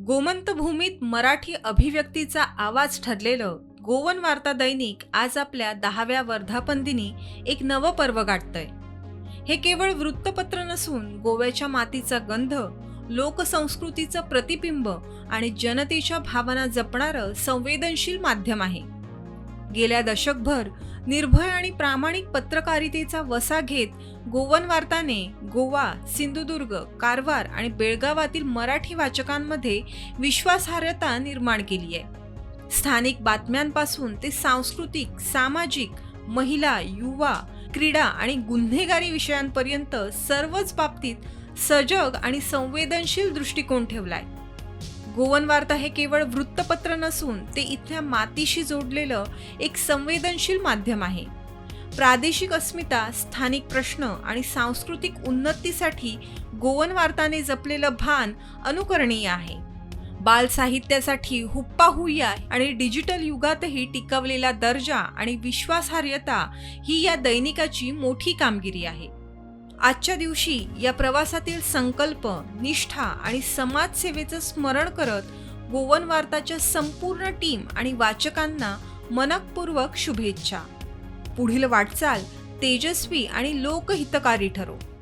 गोमंतभूमीत मराठी अभिव्यक्तीचा आवाज ठरलेलं गोवन वार्ता दैनिक आज आपल्या दहाव्या वर्धापन दिनी एक नवं पर्व गाठतंय. हे केवळ वृत्तपत्र नसून गोव्याच्या मातीचा गंध लोकसंस्कृतीचं प्रतिबिंब आणि जनतेच्या भावना जपणारं संवेदनशील माध्यम आहे. गेल्या दशकभर निर्भय आणि प्रामाणिक पत्रकारितेचा वसा घेत गोवन वार्ताने गोवा सिंधुदुर्ग कारवार आणि बेळगावातील मराठी वाचकांमध्ये विश्वासार्हता निर्माण केली आहे. स्थानिक बातम्यांपासून ते सांस्कृतिक सामाजिक महिला युवा क्रीडा आणि गुन्हेगारी विषयांपर्यंत सर्वच बाबतीत सजग आणि संवेदनशील दृष्टिकोन ठेवलाय. गोवन वार्ता हे केवळ वृत्तपत्र नसून ते इथल्या मातीशी जोडलेलं एक संवेदनशील माध्यम आहे. प्रादेशिक अस्मिता स्थानिक प्रश्न आणि सांस्कृतिक उन्नतीसाठी गोवन वार्ताने जपलेलं भान अनुकरणीय आहे. बाल साहित्यासाठी हुप्पा हुय्या आणि डिजिटल युगातही टिकवलेला दर्जा आणि विश्वासार्हता ही या दैनिकाची मोठी कामगिरी आहे. आजच्या दिवशी या प्रवासातील संकल्प निष्ठा आणि समाजसेवेचं स्मरण करत गोवन वार्ताच्या संपूर्ण टीम आणि वाचकांना मनकपूर्वक शुभेच्छा. पुढील वाटचाल तेजस्वी आणि लोकहितकारी ठरो.